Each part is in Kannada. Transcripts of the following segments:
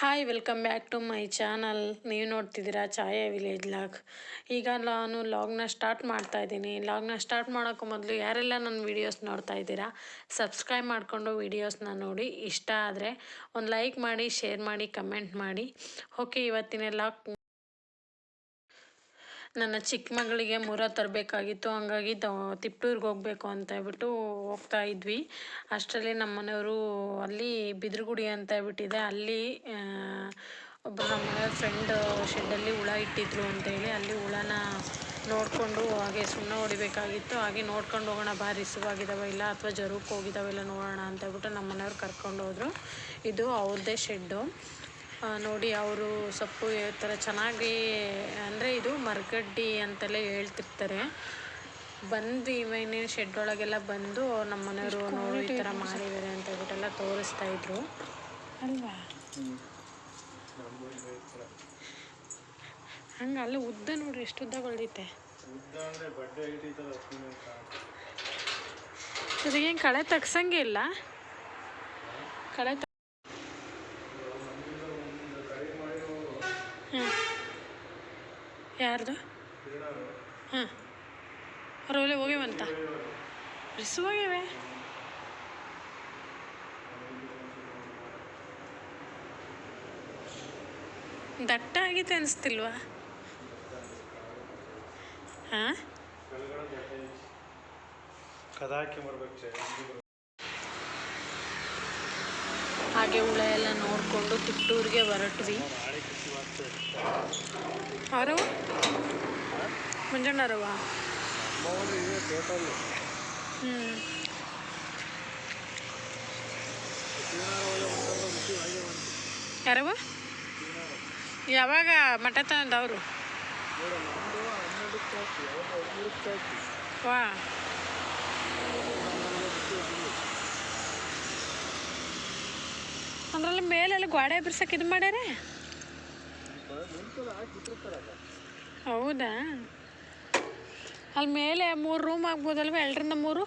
Hi welcome back to my channel ನೀವು ನೋಡ್ತಿದ್ದೀರಾ ಛಾಯಾ ವಿಲೇಜ್ ಲಾಗ್. ಈಗ ನಾನು ಲಾಗ್ನ ಸ್ಟಾರ್ಟ್ ಮಾಡ್ತಾ ಇದ್ದೀನಿ. ಲಾಗ್ನ ಸ್ಟಾರ್ಟ್ ಮಾಡೋಕ್ಕೂ ಮೊದಲು ಯಾರೆಲ್ಲ ನನ್ನ ವೀಡಿಯೋಸ್ ನೋಡ್ತಾ ಇದ್ದೀರಾ ಸಬ್ಸ್ಕ್ರೈಬ್ ಮಾಡಿಕೊಂಡು ವೀಡಿಯೋಸ್ನ ನೋಡಿ. ಇಷ್ಟ ಆದರೆ ಒಂದು ಲೈಕ್ ಮಾಡಿ ಶೇರ್ ಮಾಡಿ ಕಮೆಂಟ್ ಮಾಡಿ. ಓಕೆ ಇವತ್ತಿನ ಲಾಗ್ ನನ್ನ ಚಿಕ್ಕ ಮಗಳಿಗೆ ಮೂರ ತರಬೇಕಾಗಿತ್ತು. ಹಂಗಾಗಿ ದ ತಿಪ್ಟೂರಿಗೆ ಹೋಗಬೇಕು ಅಂತ ಹೇಳ್ಬಿಟ್ಟು ಹೋಗ್ತಾ ಇದ್ವಿ. ಅಷ್ಟರಲ್ಲಿ ನಮ್ಮ ಮನೆಯವರು ಅಲ್ಲಿ ಬಿದ್ರಗುಡಿ ಅಂತ ಹೇಳ್ಬಿಟ್ಟಿದೆ. ಅಲ್ಲಿ ಒಬ್ಬ ನಮ್ಮ ಮನೆಯವ್ರ ಫ್ರೆಂಡ್ ಶೆಡ್ಡಲ್ಲಿ ಹುಳ ಇಟ್ಟಿದ್ರು ಅಂತೇಳಿ ಅಲ್ಲಿ ಹುಳನ ನೋಡಿಕೊಂಡು ಹಾಗೆ ಸುಣ್ಣ ಹೊಡಿಬೇಕಾಗಿತ್ತು. ಹಾಗೆ ನೋಡ್ಕೊಂಡು ಹೋಗೋಣ ಬಾ ರಿಸುವಾಗಿದ್ದಾವೆ ಇಲ್ಲ ಅಥವಾ ಜರುಕ್ಕೆ ಹೋಗಿದ್ದಾವೆಲ್ಲ ನೋಡೋಣ ಅಂತ ಹೇಳ್ಬಿಟ್ಟು ನಮ್ಮ ಮನೆಯವ್ರು ಕರ್ಕೊಂಡು ಹೋದರು. ಇದು ಅವ್ರದ್ದೇ ಶೆಡ್ಡು ನೋಡಿ ಅವರು ಸೊಪ್ಪು ಈ ಥರ ಚೆನ್ನಾಗಿ ಅಂದರೆ ಇದು ಮರಗಡ್ಡಿ ಅಂತೆಲ್ಲ ಹೇಳ್ತಿರ್ತಾರೆ. ಬಂದು ಇವನೇ ಶೆಡ್ ಒಳಗೆಲ್ಲ ಬಂದು ನಮ್ಮ ಮನೆಯವರು ನೋಡಿ ಈ ಥರ ಮಾಡಿದ್ದಾರೆ ಅಂತ ಹೇಳ್ಬಿಟ್ಟೆಲ್ಲ ತೋರಿಸ್ತಾ ಇದ್ರು. ಅಲ್ವಾ? ಹಂಗೆ ಅಲ್ಲಿ ಉದ್ದ ನೋಡ್ರಿ ಎಷ್ಟು ಉದ್ದ ಬೆಳ್ದೈತೆ. ಇದಕ್ಕೇನು ಕಳೆ ತಗ್ಸಂಗೆ ಇಲ್ಲ? ಕಳೆ ಹಾಂ ಯಾರ್ದು? ಹಾಂ ಅವ್ರೊಲೆ ಹೋಗ್ಯವಂತ ರಿಸು ಹೋಗ್ಯವೆ ದಟ್ಟ ಆಗಿತ್ತು ಅನಿಸ್ತಿಲ್ವಾ? ಹಾಂ? ಹಾಗೆ ಹುಳ ಎಲ್ಲ ನೋಡಿಕೊಂಡು ತಿಟ್ಟೂರಿಗೆ ಹೊರಟ್ವಿ. ಇದೆ ಟೋಟಲ್ ಹ್ಞೂ ಯಾರವ ಯಾವಾಗ? ಮಠ ತಂದವರು ವಾ. ಅಂದ್ರಲ್ಲಿ ಮೇಲೆಲ್ಲ ಗೋಡೆ ಬಿರ್ಸಕ್ಕೆ ಇದು ಮಾಡ್ಯಾರೆ? ಹೌದಾ? ಅಲ್ಲಿ ಮೇಲೆ ಮೂರು ರೂಮ್ ಆಗ್ಬೋದಲ್ವ ಎರಡರಿಂದ ಮೂರು?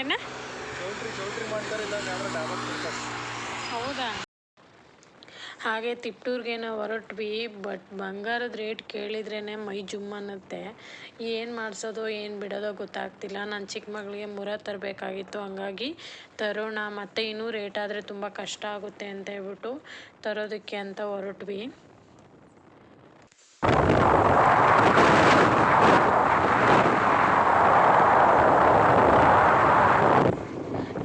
ಏನ? ಹಾಗೆ ತಿಪ್ಟೂರ್ಗೆ ನಾವು ಹೊರಟ್ವಿ ಬಟ್ ಬಂಗಾರದ ರೇಟ್ ಕೇಳಿದ್ರೇ ಮೈ ಜುಮ್ ಅನ್ನತ್ತೆ. ಏನು ಮಾಡಿಸೋದು, ಏನು ಬಿಡೋದೋ ಗೊತ್ತಾಗ್ತಿಲ್ಲ. ನನ್ನ ಚಿಕ್ಕ ಮಗಳಿಗೆ ಮುರ ತರಬೇಕಾಗಿತ್ತು, ಹಂಗಾಗಿ ತರೋಣ, ಮತ್ತೆ ಇನ್ನೂ ರೇಟ್ ಆದರೆ ತುಂಬ ಕಷ್ಟ ಆಗುತ್ತೆ ಅಂತ ಹೇಳ್ಬಿಟ್ಟು ತರೋದಕ್ಕೆ ಅಂತ ಹೊರಟ್ವಿ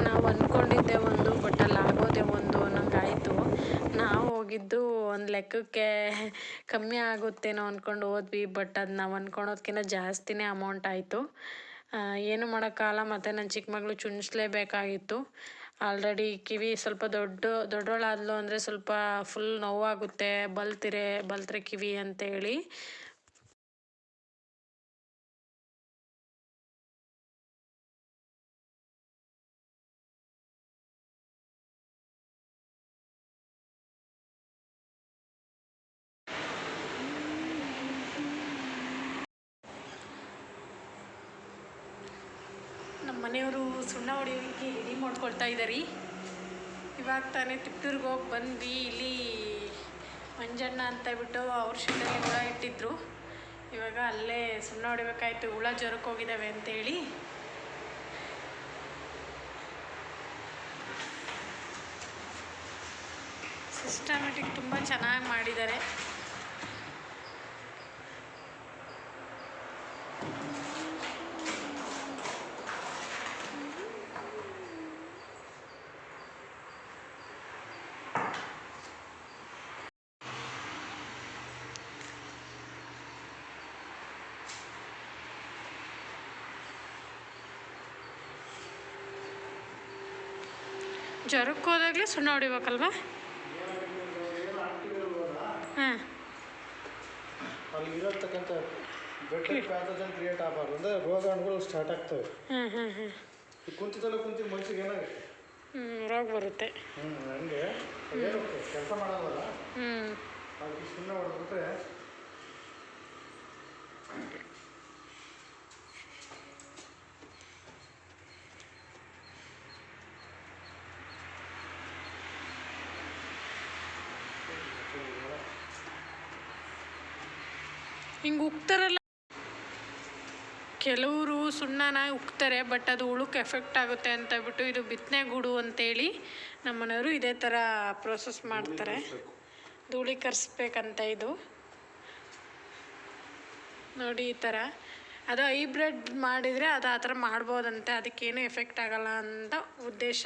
ನಾವು ಅಂದ್ಕೊಂಡಿದ್ದೆ ಒಂದು ಬಟ್ ಅಲ್ಲಿ ಆಗೋದೇ ಒಂದು ಅನ್ನೋಂಗಾಯಿತು ನಾವು ಹೋಗಿದ್ದು ಒಂದು ಲೆಕ್ಕಕ್ಕೆ ಕಮ್ಮಿ ಆಗುತ್ತೇನೋ ಅಂದ್ಕೊಂಡು ಹೋದ್ವಿ, ಬಟ್ ಅದು ನಾವು ಅಂದ್ಕೊಳೋದ್ಕಿಂತ ಜಾಸ್ತಿನೇ ಅಮೌಂಟ್ ಆಯಿತು. ಏನು ಮಾಡೋಕ್ಕಾಗಲ್ಲ, ಮತ್ತು ನನ್ನ ಚಿಕ್ಕ ಮಗಳು ಚುಣಿಸ್ಲೇಬೇಕಾಗಿತ್ತು. ಆಲ್ರೆಡಿ ಕಿವಿ ಸ್ವಲ್ಪ ದೊಡ್ಡ ದೊಡ್ಡವಳಾದ್ಲು ಅಂದರೆ ಸ್ವಲ್ಪ ಫುಲ್ ನೋವಾಗುತ್ತೆ, ಬಲ್ತಿರೆ, ಬಲ್ತ್ರೆ ಕಿವಿ ಅಂತೇಳಿ. ಮನೆಯವರು ಸುಣ್ಣ ಹೊಡಿಯೋಕ್ಕೆ ರೆಡಿ ಮಾಡ್ಕೊಳ್ತಾ ಇದ್ದಾರೆ ಇವಾಗ ತಾನೇ ತಿಪ್ಟೂರಿಗೆ ಹೋಗಿ ಬಂದ್ವಿ. ಇಲ್ಲಿ ಮಂಜಣ್ಣ ಅಂತ ಬಿಟ್ಟು ಅವ್ರ ಶೆಡ್ಡಲ್ಲಿ ಹುಳ ಇಟ್ಟಿದ್ರು. ಇವಾಗ ಅಲ್ಲೇ ಸುಣ್ಣ ಹೊಡಿಬೇಕಾಯ್ತು. ಹುಳ ಜ್ವರಕ್ಕೆ ಹೋಗಿದ್ದಾವೆ ಅಂತೇಳಿ ಸಿಸ್ಟಮೆಟಿಕ್ ತುಂಬ ಚೆನ್ನಾಗಿ ಮಾಡಿದ್ದಾರೆ. ಜ್ವರಕ್ಕೆ ಹೋದಾಗಲೇ ಸುಣ್ಣ ಹೊಡಿಬೇಕಲ್ವಾ? ಹಾಂ. ಅಲ್ಲಿ ಇರತಕ್ಕಂಥ ಬೆಟ್ಟ ಪ್ಯಾಥೋಜನ್ ಕ್ರಿಯೇಟ್ ಆಗಬಾರ್ದು ಅಂದರೆ ರೋಗಾಣುಗಳು ಸ್ಟಾರ್ಟ್ ಆಗ್ತವೆ. ಹ್ಞೂ ಹ್ಞೂ ಈ ಕುಂತಿದ್ದಲ್ಲ ಕುಂತಿ ಮನುಷ್ಯಗೆ ಏನಾಗುತ್ತೆ? ಹ್ಞೂ ರೋಗ ಬರುತ್ತೆ. ಹ್ಞೂ ಹಂಗೆ. ಕೆಲಸ ಮಾಡೋದಲ್ಲ? ಹ್ಞೂ ಅದಕ್ಕೆ ಸುಮ್ಮನೆ ಹೊಡೆದ್ಬಿಟ್ರೆ ಹಿಂಗೆ ಉಕ್ತಾರಲ್ಲ ಕೆಲವರು ಸುಣ್ಣನ ಉಕ್ತಾರೆ ಬಟ್ ಅದು ಉಳುಕ್ ಎಫೆಕ್ಟ್ ಆಗುತ್ತೆ ಅಂತ ಬಿಟ್ಟು ಇದು ಬಿತ್ತನೆ ಗೂಡು ಅಂತೇಳಿ ನಮ್ಮನೆಯವರು ಇದೇ ಥರ ಪ್ರೋಸೆಸ್ ಮಾಡ್ತಾರೆ. ಧೂಳೀಕರಿಸ್ಬೇಕಂತ ಇದು. ನೋಡಿ ಈ ಥರ. ಅದು ಹೈಬ್ರಿಡ್ ಮಾಡಿದರೆ ಅದು ಆ ಥರ ಮಾಡ್ಬೋದಂತೆ, ಅದಕ್ಕೇನು ಎಫೆಕ್ಟ್ ಆಗಲ್ಲ ಅಂತ ಉದ್ದೇಶ.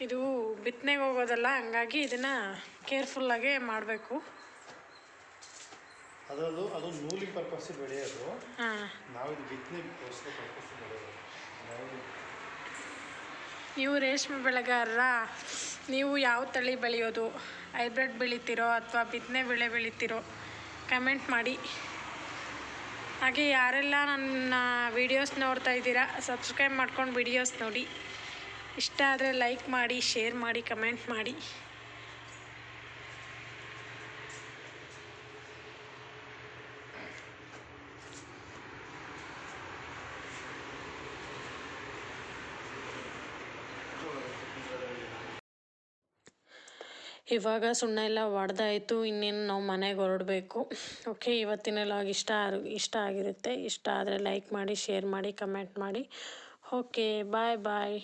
ಇದು ಬಿತ್ತನೆಗೆ ಹೋಗೋದಲ್ಲ, ಹಂಗಾಗಿ ಇದನ್ನು ಕೇರ್ಫುಲ್ಲಾಗೇ ಮಾಡಬೇಕು. ಅದರದ್ದು ಅದು ಪರ್ಪಸ್ ಬೆಳೆಯೋದು. ಹಾಂ. ನಾವು ಇದು ಬಿತ್ತನೆ ಪರ್ಪಸ್ ಬೆಳೆಯೋದು. ನೀವು ರೇಷ್ಮೆ ಬೆಳೆಗಾರರ ನೀವು ಯಾವ ತಳಿ ಬೆಳೆಯೋದು ಹೈಬ್ರಿಡ್ ಬೆಳಿತೀರೋ ಅಥವಾ ಬಿತ್ತನೆ ಬೆಳೆ ಬೆಳಿತೀರೋ ಕಮೆಂಟ್ ಮಾಡಿ. ಹಾಗೆ ಯಾರೆಲ್ಲ ನನ್ನ ವಿಡಿಯೋಸ್ ನೋಡ್ತಾ ಇದ್ದೀರಾ ಸಬ್ಸ್ಕ್ರೈಬ್ ಮಾಡ್ಕೊಂಡು ವಿಡಿಯೋಸ್ ನೋಡಿ. ಇಷ್ಟ ಆದರೆ ಲೈಕ್ ಮಾಡಿ ಶೇರ್ ಮಾಡಿ ಕಮೆಂಟ್ ಮಾಡಿ. ಇವಾಗ ಸುಣ್ಣ ಎಲ್ಲ ಹೊಡೆದಾಯಿತು ಇನ್ನೇನು ನಾವು ಮನೆಗೆ ಹೊರಡಬೇಕು. ಓಕೆ ಇವತ್ತಿನ ಲಾಗ್ ಇಷ್ಟ ಇಷ್ಟ ಆಗಿರುತ್ತೆ. ಇಷ್ಟ ಆದರೆ ಲೈಕ್ ಮಾಡಿ ಶೇರ್ ಮಾಡಿ ಕಮೆಂಟ್ ಮಾಡಿ. ಓಕೆ ಬಾಯ್ ಬಾಯ್